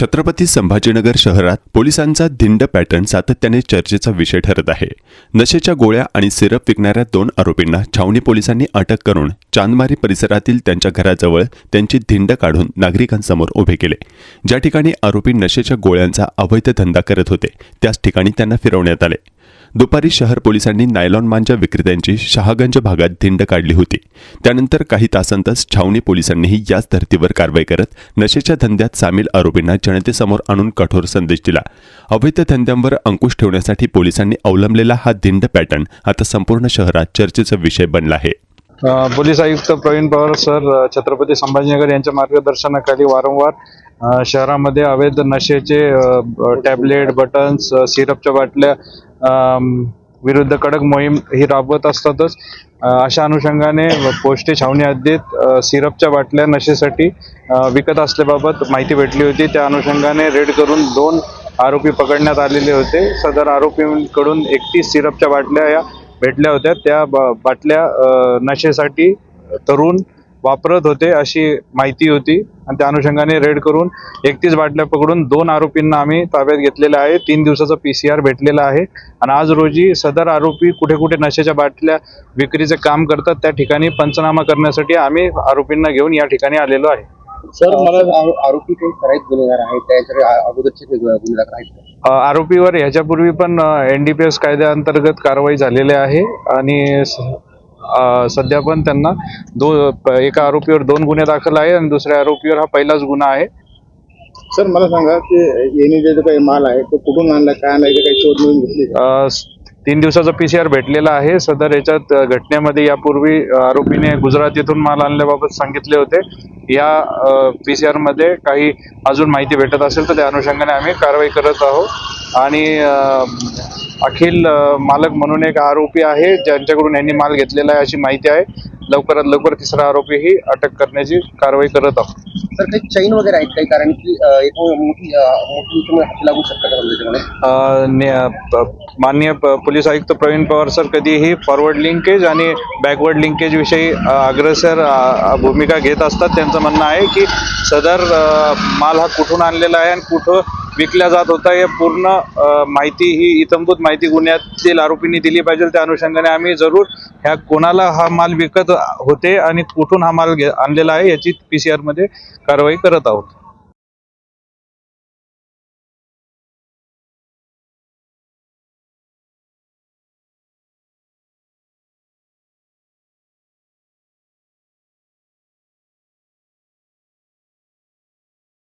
छत्रपती संभाजीनगर शहरात पोलिसांचा धिंड पॅटर्न सातत्याने चर्चेचा विषय ठरत आहे. नशेच्या गोळ्या आणि सिरप विकणाऱ्या दोन आरोपींना छावणी पोलिसांनी अटक करून चांदमारी परिसरातील त्यांच्या घराजवळ त्यांची धिंड काढून नागरिकांसमोर उभे केले. ज्या ठिकाणी आरोपी नशेच्या गोळ्यांचा अवैध धंदा करत होते त्याच ठिकाणी त्यांना फिरवण्यात आले. दुपारी शहर पोलिसांनी नायलॉन मांजा विक्रेत्यांची शहागंज भागात धिंड काढली होती. त्यानंतर काही तासांतच छावणी पोलिसांनीही याच धर्तीवर कारवाई करत नशेच्या धंद्यात सामील आरोपींना जनतेसमोर आणून कठोर संदेश दिला. अवैध धंद्यांवर अंकुश ठेवण्यासाठी पोलिसांनी अवलंबलेला हा धिंड पॅटर्न आता संपूर्ण शहरात चर्चेचा विषय बनला आहे. पोलीस आयुक्त प्रवीण पवार सर छत्रपती संभाजीनगर यांच्या मार्गदर्शनाखाली वारंवार शहरामध्ये अवैध नशेचे टॅबलेट बटन्स सिरपच्या बाटल्या विरुद्ध कडक मोहीम ही राबवत असतातच. अशा अनुषंगाने पोस्टे छावणी हद्दीत सिरपच्या बाटल्या नशेसाठी विकत असल्याबाबत माहिती भेटली होती. त्या अनुषंगाने रेड करून दोन आरोपी पकडण्यात आलेले होते. सदर आरोपींकडून एकतीस सिरपच्या बाटल्या या भेटल्या होत्या. त्या ब- बाटल्या नशेसाठी तरुण वापरत होते अशी माहिती होती. आणि त्या अनुषंगाने रेड करून एकतीस बाटल्या पकडून दोन आरोपींना आम्ही ताब्यात घेतलेलं आहे. तीन दिवसाचा पी सी आर भेटलेला आहे. आणि आज रोजी सदर आरोपी कुठे कुठे नशेच्या बाटल्या विक्रीचे काम करतात त्या ठिकाणी पंचनामा करण्यासाठी आम्ही आरोपींना घेऊन या ठिकाणी आलेलो आहे. सर मला आरो- आरोपी काही ठराविक गुन्हेगार आहेत त्याच्याकडे अगोदरचे गुन्हेगार आहेत आरोपीवर ह्याच्यापूर्वी पण एन डी पी एस कायद्याअंतर्गत कारवाई झालेली आहे. आणि सध्या पण त्यांना दो एका आरोपीवर दोन गुन्हे दाखल आहे आणि दुसऱ्या आरोपीवर हा पहिलाच गुन्हा आहे. सर मला सांगा की यांनी जे काही माल आहे तो कुठून आणला काय आणला काही शोध मोहीम घेतली तीन दिवसाचा पी सी आर भेटलेला आहे. सदर याच्यात घटनेमध्ये यापूर्वी आरोपीने गुजरातीतून माल आणल्याबाबत सांगितले होते. या पी सी आरमध्ये काही अजून माहिती भेटत असेल तर त्या अनुषंगाने आम्ही कारवाई करत आहोत. आणि अखिल मालक म्हणून एक आरोपी आहे ज्यांच्याकडून यांनी माल घेतलेला आहे अशी माहिती आहे. लवकरात लवकर तिसरा आरोपीही अटक करण्याची कारवाई करत आहोत. सर काही चैन वगैरे आहेत काही? कारण की एक मोठी मोठी तुम्ही लागू शकता का समजा अ, ने- प- माननीय प- पोलीस आयुक्त प्रवीण पवार सर कधीही फॉरवर्ड लिंकेज आणि बॅकवर्ड लिंकेज विषयी अ, अग्रेसर अ, भूमिका घेत असतात. त्यांचं म्हणणं आहे की सदर अ, माल हा कुठून आणलेला आहे आणि कुठं विकला जात होता हे पूर्ण अ, माहिती ही इतंभूत माहिती गुन्ह्यातील आरोपींनी दिली पाहिजे. त्या अनुषंगाने आम्ही जरूर ह्या कोणाला हा माल विकत होते आणि कुठून हा माल घे- आणलेला आहे याची पी सी आरमध्ये कारवाई करत आहोत.